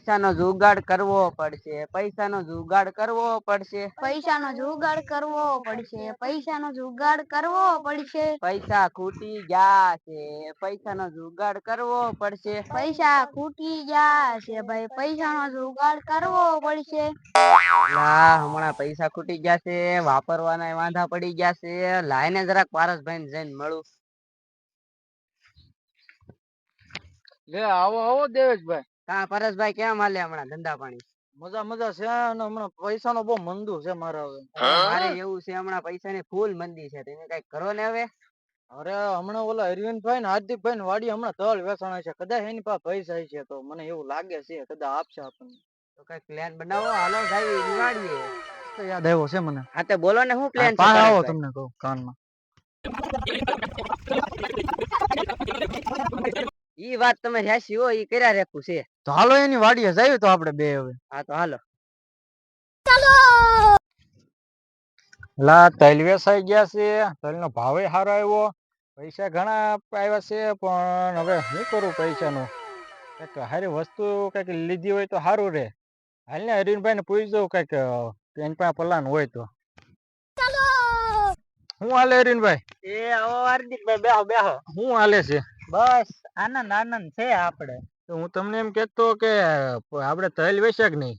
પૈસાનો જુગાડ કરવો પડશે પૈસાનો જુગાડ કરવો પડશે. પૈસાનો જુગાડ કરવો પડશે પૈસાનો જુગાડ કરવો પડશે. પૈસા ખૂટી ગયા છે પૈસાનો જુગાડ કરવો પડશે. પૈસા ખૂટી ગયા છે ભાઈ પૈસાનો જુગાડ કરવો પડશે. હા હમણાં પૈસા ખૂટી ગયા છે વાપરવાના વાંધા પડી ગયા છે. લાઈને જરાક પારસભાઈ જઈને મળું. લે આવો આવો દેવેશભાઈ. કા પરેશભાઈ કેમ હાલે હમણાં ધંધા પાણી? મજા મજા છે અને હમણાં પૈસા નો બહુ મંદુ છે મારા હવે. મારે એવું છે હમણાં પૈસા ની ફૂલ મંદી છે. તમે કઈ કરો ને હવે? અરે હમણાં ઓલા અરવિંદભાઈ ને હાર્દિકભાઈ ને વાડી હમણાં તલ વેચાણા છે. કદાચ એની પાસે પૈસા છે તો મને એવું લાગે છે કદાચ આપશે આપણને. તો કઈ પ્લાન બનાવો? હાલો ભાઈ નિવાડીએ. તો યાદ આવ્યો છે મને. હા તે બોલો ને શું પ્લાન છે આવો તમને કહું કાનમાં. ઈ વાત તમે રાશી હો ઈ કર્યા રેખું છે. તો હાલો એની વાડીએ જઈએ તો આપણે બે હવે. હા તો હાલો. લા તલ વેસાઈ ગયા છે. તલ નો ભાવે સારો આવ્યો. પૈસા ઘણા આવ્યા છે પણ હવે શું કરું પૈસાનું? કંઈક સારી વસ્તુ કંઈક લીધી હોય તો સારું રે. હાલ ને હરીનભાઈ ને પૂછી દઉં કંઈક એની પાસે પલાન હોય તો. શું હાલે હરીનભાઈ? એ આવો હાર્દિકભાઈ બેહો બેહો. શું હાલે છે? બસ આનંદ આનંદ છે આપણે તો હું તમને એમ કહેતો કે આપણે તલ વેચ્યા કે નહીં?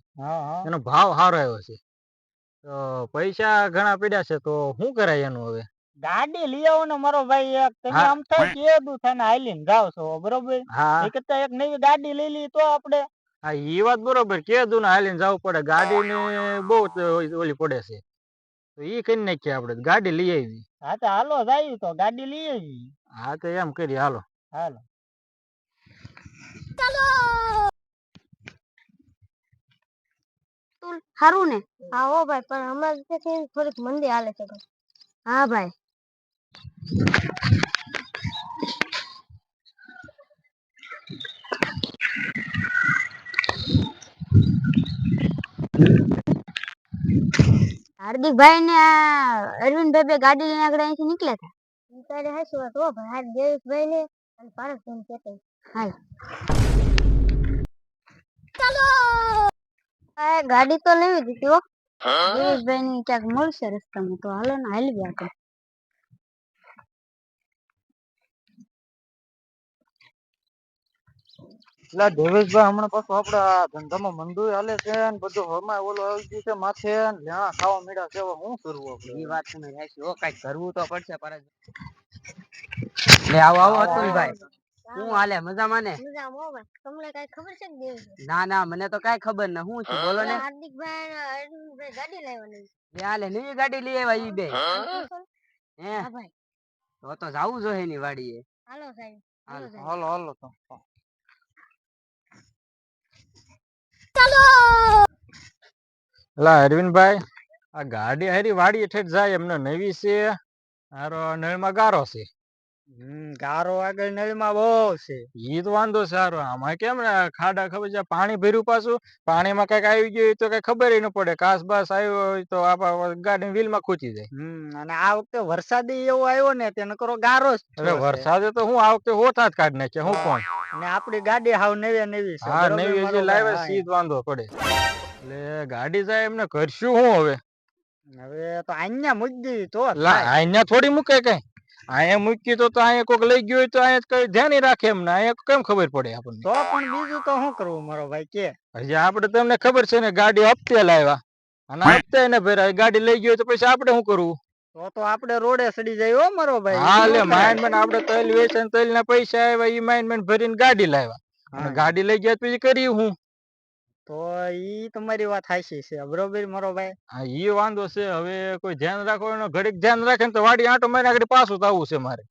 એનો ભાવ સારો આવ્યો છે. તો પૈસા ઘણા પડ્યા છે તો શું કરાય એનું હવે? ગાડી લઈ આવો ને મારો ભાઈ એક. તમે આમ થાય કેદું થઈને હાલીને જાવ છો બરોબર? હા. એ કરતા એક નવી ગાડી લઈ લઈ તો આપણે હા ઈ વાત બરોબર. કે દુ ને હાલીને જવું પડે. ગાડી ને બહુ ઓલી પડે છે. તો ઈ કરી નાખીએ આપણે ગાડી લઈ આવી. હા તો હાલો જાય તો. ગાડી લઈ આવી. હા તો એમ કરીએ. હાલો. હાલો સારું ને હા હો ભાઈ પણ હમણાં થોડીક મંદી હાલે છે ભાઈ હા ભાઈ હાર્દિકભાઈ ને અરવિંદભાઈ બે ગાડી લઈને આગળ અહીંથી નીકળ્યા હતા? તારે હાસી વાત હો ભાઈ. હાર દેવેશભાઈ ને કહેતા હાલ આ ગાડી તો લેવી દીધી હો. દેવેશભાઈ ની ક્યાંક મળશે રસ્તામાં તો હાલો ને હાલવી આપણે. એટલે દેવેશભાઈ હમણાં પાછું આપડા ધંધામાં મંદુય હાલે છે ને બધું હમણાં ઓલો આવી ગયું છે માથે ને લેણા ખાવા મીડા છે હવે શું કરવું આપણે? ઈ વાત તમે હો કંઈક કરવું તો પડશે પરત લે આવો આવો અતુલભાઈ. શું હાલે મજામાં ને? મજામાં ભાઈ. તમને કઈ ખબર છે કે ના ના મને તો કઈ ખબર ન હું છે બોલો ને. હાર્દિકભાઈ ગાડી લાવવાની બે હાલે નવી ગાડી લઈ આવ્યા ઈ બે. હે હા ભાઈ. તો તો જાવું જોઈએ એની વાડીએ. હાલો સાહેબ હાલો. સાહેબ. હાલો હાલો તો લા અરવિંદભાઈ આ ગાડી હારી વાડી ઠેઠ જાય એમને નવી છે હારો નળમાં ગારો છે. ગારો આગળ નળીમાં બહુ છે. ઈ તો વાંધો સારો. આમાં કેમ ને ખાડા ખબર છે? પાણી ભર્યું પાછું. પાણીમાં કંઈક આવી ગયું તો કઈ ખબર ન પડે. કાસ બાસ આવ્યો હોય તો આપા ગાડી વ્હીલમાં ખૂચી જાય. હમ અને આ વખતે વરસાદ એવો આવ્યો ને તે નકરો ગારો જ અરે વરસાદે તો હું આ વખતે હોતા જ કાઢ નાખ્યા. હું કોણ? અને આપડી ગાડી હાવ નવી નવી છે. હા નવી લાવે સીધ વાંધો પડે. એટલે ગાડી જાય એમને કરશું હું હવે? હવે તો અહીંયા મૂકી તો લા અહીંયા થોડી મૂકે કઈ? અહીંયા મૂકી તો અહીંયા કોઈક લઈ ગયું હોય તો અહીંયા કઈ ધ્યાન રાખે રાખે એમને અહીંયા કેમ ખબર પડે આપણને? તો પણ બીજું તો શું કરવું મારો ભાઈ કે? હજી આપણે તમને ખબર છે ને ગાડી હપ્તે લાવ્યા. અને હપ્તે એને ભર્યા ગાડી લઈ ગયો તો પછી આપણે શું કરવું? તો તો આપણે રોડે સડી જાય હો મારો ભાઈ હા લે માઇનમેન આપણે તેલ વેચન તલ ના પૈસા આવ્યા એ માઇનમેન મેન ભરીને ગાડી લાવ્યા. અને ગાડી લઈ ગયા પછી કરી હું તો ઈ તમારી વાત હાચી છે બરોબર મારો ભાઈ? હા ઈ વાંધો છે હવે કોઈ ધ્યાન રાખો એનો ઘડીક ધ્યાન રાખે ને તો વાડી આંટો મારી આગળ પાછું આવવું છે મારે.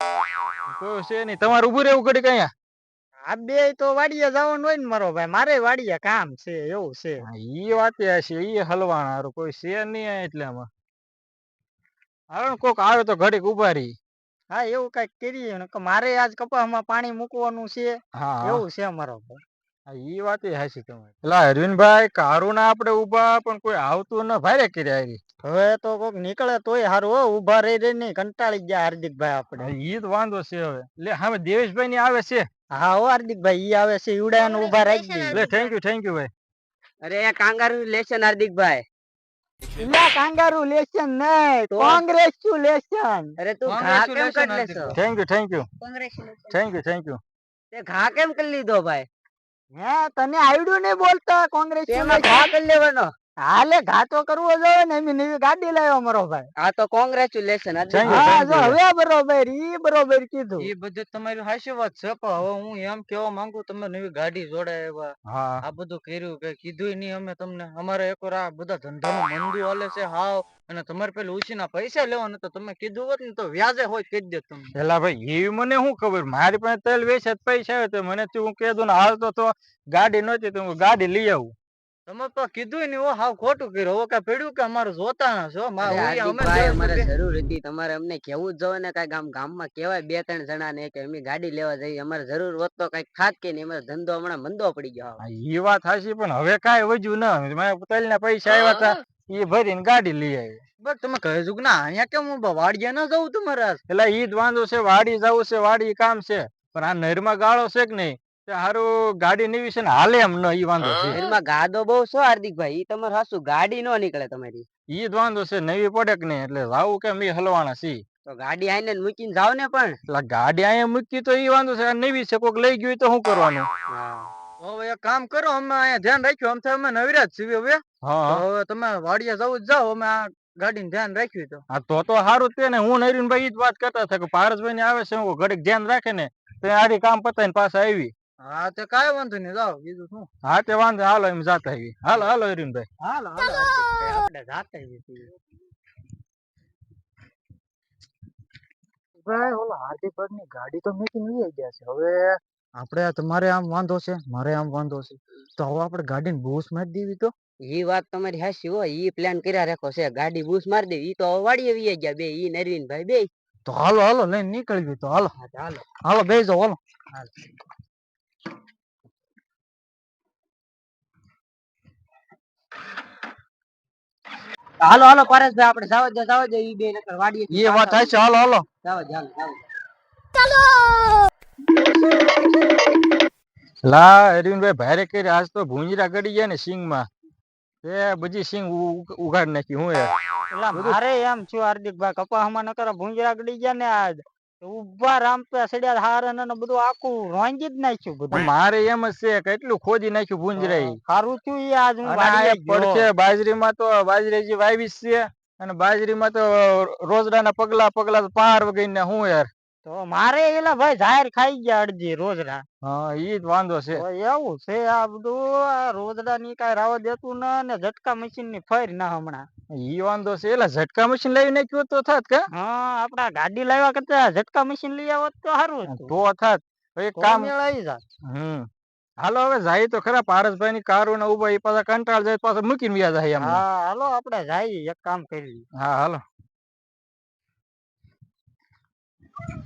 કોઈ છે નહીં તમારે ઉભું રહેવું ઘડીક અહીંયા? આ બે તો વાડીએ જવાનું હોય ને મારો ભાઈ મારે વાડીએ કામ છે એવું છે. ઈ વાત છે ઈ હલવાના કોઈ છે નહીં એટલે આમાં હવે કોક આવે તો ઘડીક ઊભા રહી. હા એવું કંઈક કરીએ કે મારે આજ કપાસમાં પાણી મૂકવાનું છે. એવું છે મારો ભાઈ. ઈ વાત એ હાચી તમારી. પેલા અરવિંદભાઈ કારું ના આપણે ઊભા પણ કોઈ આવતું ન ભારે કર્યા. હવે તો કોક નીકળે તોય હારું હો ઊભા રહી રહી નહીં કંટાળી ગયા હાર્દિકભાઈ આપણે ઈ જ વાંધો છે હવે. લે હવે દેવેશભાઈ ની આવે છે. હા હો હાર્દિકભાઈ ઈ આવે છે ઈવડા ઊભા રાખી લે થેન્ક યુ થેન્ક યુ ભાઈ. અરે કાંગારુ લેશન હાર્દિકભાઈ. ના કાંગારુ લેશન નહીં તો? કોંગ્રેચ્યુલેશન અરે તું ઘા કેમ કરી લેશો? Thank you thank you congratulation thank you thank you તે ઘા કેમ કરી લીધો ભાઈ? હે તને આવડ્યું ને બોલતા કોંગ્રેસ લેવાનો. હાલે ઘાતો કરવો જોઈએ ને એમની નવી ગાડી લાવ્યો મારો ભાઈ. આ તો કોંગ્રેચ્યુલેશન હા જો હવે બરોબર ઈ બરોબર કીધું. ઈ બધું તમારી હાચી વાત છે પણ હવે હું એમ કેવા માંગુ તમે નવી ગાડી જોડાય એવા. આ બધું કર્યું કે કીધું નહીં અમે તમને અમારે એકવાર આ બધા ધંધામાં મંદી હાલે છે હાવ. અને તમારે પેલું ઉછીના પૈસા લેવાનું તો તમે કીધું હોત ને તો વ્યાજે હોય કહી દે તમે પેલા ભાઈ એવી મને શું ખબર? મારી પાસે તેલ વેચે પૈસા આવે તો મને તું કીધું ને હાલ તો તો ગાડી નહોતી તો હું ગાડી લઈ આવું. તમે તો કીધું ને હો હાવ ખોટું કર્યું. હવે કઈ પડ્યું કે અમારે જોતા ના છો અમારે જરૂર હતી. તમારે અમને કેવું જ ને કાંઈક આમ ગામમાં કેવાય બે ત્રણ જણા ને કે અમે ગાડી લેવા જઈએ. અમારે જરૂર હોત તો કંઈક થાત કે નહીં. અમારે ધંધો હમણાં મંદો પડી ગયો એ ઈ વાત હાશી પણ હવે કાઈ વજ્યું ના ન મારા ના પૈસા આવ્યા હતા એ ભરીને ગાડી લઈ આવી બસ તમે કહે છો કે ના અહીંયા કેમ હું વાડીએ ના જવું તમારે? એટલે ઈ જ વાંધો છે વાડી જવું છે વાડી કામ છે. પણ આ નહેરમાં ગાળો છે કે નહીં? હારું ગાડી નીવી છે ને હાલે એમ ન ઈ વાંધો છે. એમાં ગાદો બહુ છો હાર્દિકભાઈ ઈ તમારે હાસુ ગાડી નો નીકળે તમારી. ઈ જ વાંધો છે નવી પડે કે નહીં? એટલે જાવું કેમ ઈ હલવાના સી તો ગાડી આઈને મૂકીને જાવ ને પણ. એટલે ગાડી અહીંયા મૂકી તો ઈ વાંધો છે નવી છે કોક લઈ ગયું તો શું કરવાનું? હવે એક કામ કરો અમે અહીંયા ધ્યાન રાખ્યું આમ તો અમે નવરા જ છીએ હવે. તમે વાડિયા જવું જ જાઓ અમે આ ગાડીને ધ્યાન રાખ્યું તો હા તો તો સારું જ તે ને હું નરીનભાઈ ઈ જ વાત કરતા હતા કે પારસભાઈ ને આવે છે ઘડીક ધ્યાન રાખે ને તો આડી કામ પતાઈને પાછા આવી. હા તે કાંઈ વાંધો નહીં જાઓ બીજું શું હા તે વાંધો હાલો એમ જાતા આવી હાલો હાલો હરીનભાઈ હાલો હાલો હાર્દિકભાઈ, આપણે જાતે જ છીએ. ભાઈ ઓલો હાર્દિકની ગાડી તો મેકીને લઈ ગયા છે હવે આપણે આ તમારે આમ વાંધો છે મારે આમ વાંધો છે તો હવે આપણે ગાડીને બૂસ મારી દેવી તો ઈ વાત તમારી હાસી હોય ઈ પ્લાન કર્યા રાખો છે ગાડી બૂસ મારી દે ઈ તો હવે વાડીએ વી ગયા બે ઈ નરવીન ભાઈ બે તો હાલો હાલો લઈને નીકળી ગયું તો હાલો હાલો હાલો બેસી જાઓ હાલો હાલો હાલો પરેશભાઈ આપણે જાવ જા જાવ જ ઈ બે નકર વાડીએ એ વાત છે હાલો હાલો. જાવ જ હાલો ચાલો લા અરવિંદભાઈ ભારે કરી આજ તો ભૂંજરા ગડી ગયા ને સિંગમાં એ બધી સિંગ ઉગાડ નાખી હું યાર એટલે મારે એમ થયું હાર્દિકભાઈ કપાસમાં નકર ભૂંજરા ગડી ગયા ને આજ. ઊભા રામપે સડિયા હારન ને બધું આખું રોંજી જ નાખ્યું બધું. મારે એમ જ છે કેટલું ખોદી નાખ્યું ભૂંજરાઈ સારું થયું એ આજ હું એક બાજરીમાં તો બાજરી જે છે અને બાજરીમાં તો રોજડાના પગલા પગલા પાર વગર હું યાર. તો મારે એલા ભાઈ જાહેર ખાઈ ગયા અડધી રોજડા. હા ઈ જ વાંધો છે. એવું છે આ બધું આ રોજડા ની કઈ રાવ દેતું ના ને ઝટકા મશીનની ફરી ના હમણાં. ઈ વાંધો છે એટલે ઝટકા મશીન લઈ નાખ્યું તો થાત કે? હા આપડા ગાડી લાવ્યા કરતા ઝટકા મશીન લઈ આવો તો સારું તો થાત. એક કામ મેળ આવી જાત. હમ. હાલો હવે જાય તો ખરા પારસભાઈ ની કારો ને ઊભા પાછા કંટાળ જાય પાછા મૂકીને વ્યા જાય એમ હા હાલો આપડે જઈએ એક કામ કરી હા હાલો.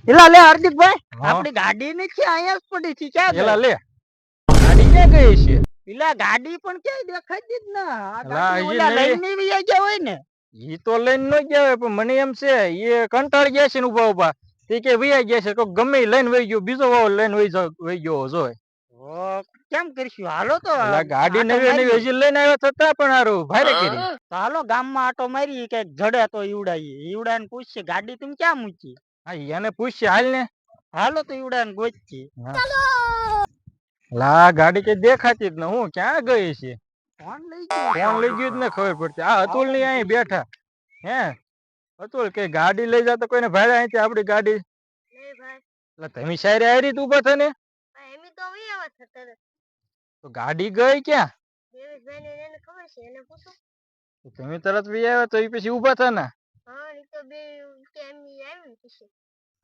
એલા લે હાર્દિકભાઈ આપડી ગાડી નથી અહીંયા જ પડી છે ક્યાં એલા લે. ગાડી ક્યાં ગઈ છે? એલા ગાડી પણ ક્યાંય દેખાતી જ ના. લઈને ગયા હોય ને. ઈ તો લઈને નો ગયા હોય પણ મને એમ છે એ કંટાળી ગયા છે ને ઊભા ઊભા તે કે વૈયા ગયા છે તો ગમે લઈને વહી ગયો બીજો વાવ લઈને વહી વહી ગયો જોય કેમ કરશું? હાલો તો ગાડી નવી નવી હજી લઈને આવ્યા થતા પણ હારું ભારે કરી. તો હાલો ગામમાં આટો મારી કંઈક જડે તો ઈવડાઈએ. ઈવડાને પૂછશે ગાડી તમે ક્યાં મૂકી? હા એને પૂછશે હાલ ને. હાલો તો ઈવડાને ગોચીએ. લા ગાડી કે દેખાતી જ ન હું ક્યાં ગઈ છે? ફોન લઈ ગયું કોણ લઈ ગયું જ ને ખબર પડતી. આ અતુલની અહીં બેઠા. હે? અતુલ કે ગાડી લઈ જતો કોઈને ભાડે અહીંથી આપડી ગાડી? એટલે તમે શાયરી આવી રીતે ઊભા થને ભાઈ તો ગાડી ગઈ ક્યાં? તમે તરત વી આવ્યા તો એ પછી ઊભા થના ને?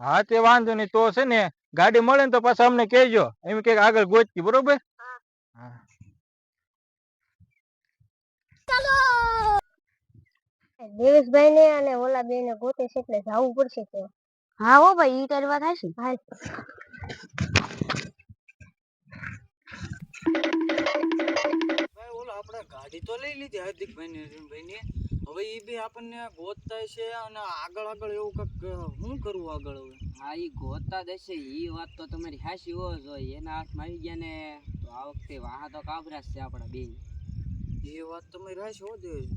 હા તો વાંધો નહીં. તો છે ને ગાડી મળે ને તો પાછા અમને કહેજો. એમ કે આગળ ગોચતી બરોબર? હા. દેવેશભાઈ ને અને ઓલા બે ને ગોતે છે એટલે જવું પડશે કે. હા હો ભાઈ ઈ તારી વાત હાચી? હાલ ભાઈ ઓલા આપણે ગાડી તો લઈ લીધી હાર્દિકભાઈ ને અરવિંદભાઈ ને હવે એ બી આપણને ગોતતા છે અને આગળ આગળ એવું કંઈક શું કરવું આગળ હવે? હા એ ગોતતા દેશે એ વાત તો તમારી હાસી હોવો જોઈએ એના હાથમાં આવી ગયા ને તો આ વખતે વાહ તો કાબરા જ છે આપણા બે એ વાત તમારી હાસી હોવો જોઈએ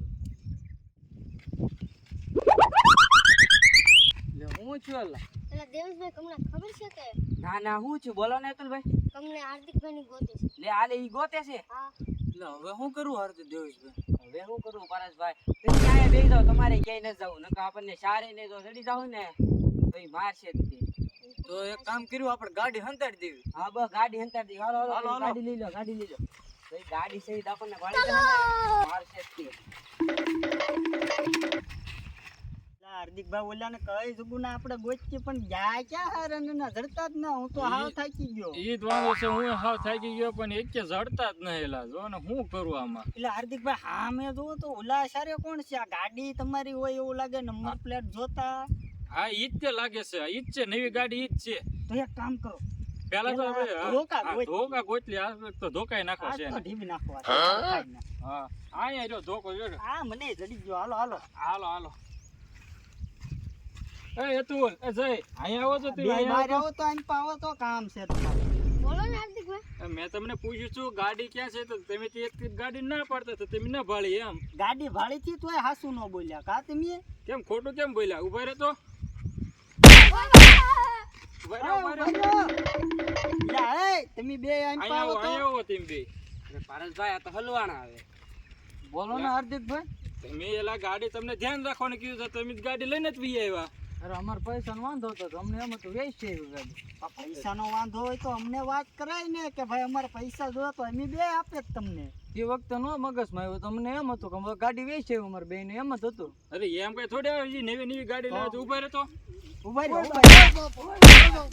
એટલે હું છું અલ્લા એટલે દેવેશભાઈ તમને ખબર છે કે ના ના હું છું. બોલો ને અતુલભાઈ તમને હાર્દિકભાઈ ની ગોતી છે. લે આલે ઈ ગોતે છે. હા. એટલે હવે હું કરું હાર્દિક દેવેશભાઈ હવે શું કરું પરેશભાઈ તમે ક્યાંય બેસી જાઓ તમારે ક્યાંય ન જવું નકર આપણને સારે ને જો ચડી જાવ ને તો ઈ મારશે તે. તો એક કામ કર્યું આપણે ગાડી હંતાડી દેવી હા બસ ગાડી હંતાડી દેવી હાલો હાલો. ગાડી લઈ લો ગાડી લઈ લો તો ગાડી સહિત આપણને વાળી જાય મારશે તે. હાર્દિકભાઈ ઓલા ને કહી શકું ને આપણે ગોચી પણ જાય ક્યાં હારે ને નજરતા જ ના હું તો હાવ થાકી ગયો. એ જ વાંધો છે હું હાવ થાકી ગયો પણ એક કે જડતા જ નહીં એલા જો ને હું કરું આમાં? એટલે હાર્દિકભાઈ હા મેં જોઉં તો ઓલા સારે કોણ છે? આ ગાડી તમારી હોય એવું લાગે નંબર પ્લેટ જોતા. હા ઈ જ તે લાગે છે ઈ જ છે નવી ગાડી ઈ જ છે. તો એક કામ કરો. પેલા તો હવે ધોકા હા, ગોત. ધોકા ગોતલી આ તો ધોકાઈ નાખો આ છે તો ઢીબી નાખવા. ખાઈ હા. અહીંયા જો ધોકો જો. આ મને જડી ગયો. હાલો હાલો. હાલો હાલો. એ અતુલ એ જય. અહીંયા આવો છો તમે આવો તો આમ પાવો તો કામ છે બોલો ને હાર્દિકભાઈ મેં તમને પૂછ્યું છું ગાડી ક્યાં છે? તો તમે તે એક ગાડી ના પાડતા તો તમે ના ભાળી એમ. ગાડી ભાડી થી તોય હાસુ ન બોલ્યા. કા તમે? કેમ ખોટું કેમ બોલ્યા? ઊભા રહે તો. તમે બે આમ પાવો આવો તો. આવો તમે બે. અરે આ તો હલવાના આવે બોલો ને હાર્દિકભાઈ. તમે એલા ગાડી તમને ધ્યાન રાખવાનું કીધું તો તમે જ ગાડી લઈને જ પી આવ્યા. અરે અમાર પૈસા વાંધો હતો તો અમને એમ હતું વેચ છે. આ પૈસાનો વાંધો હોય તો અમને વાત કરાય ને કે ભાઈ અમારે પૈસા જો તો અમે બે આપે જ તમને. એ વખતે નો મગજમાં આવ્યું તમને અમને એમ હતું કે ગાડી વેચ છે અમારે બેન એમ જ હતું. અરે એમ કઈ થોડી આવે નવી નવી ગાડી લાવે તો ઊભા રહેતો ઊભા રહ્યો,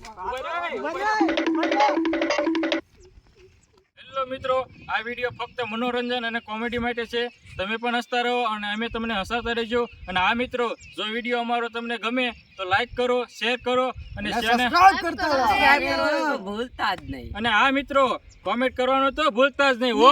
આ વીડિયો ફક્ત મનોરંજન અને કોમેડી માટે છે. તમે પણ હસતા રહો અને અમે તમને હસાતા રહેજો. અને આ મિત્રો જો વીડિયો અમારો તમને ગમે તો લાઈક કરો શેર કરો અને ભૂલતા જ નહીં. અને આ મિત્રો કોમેન્ટ કરવાનું તો ભૂલતા જ નહીં હો.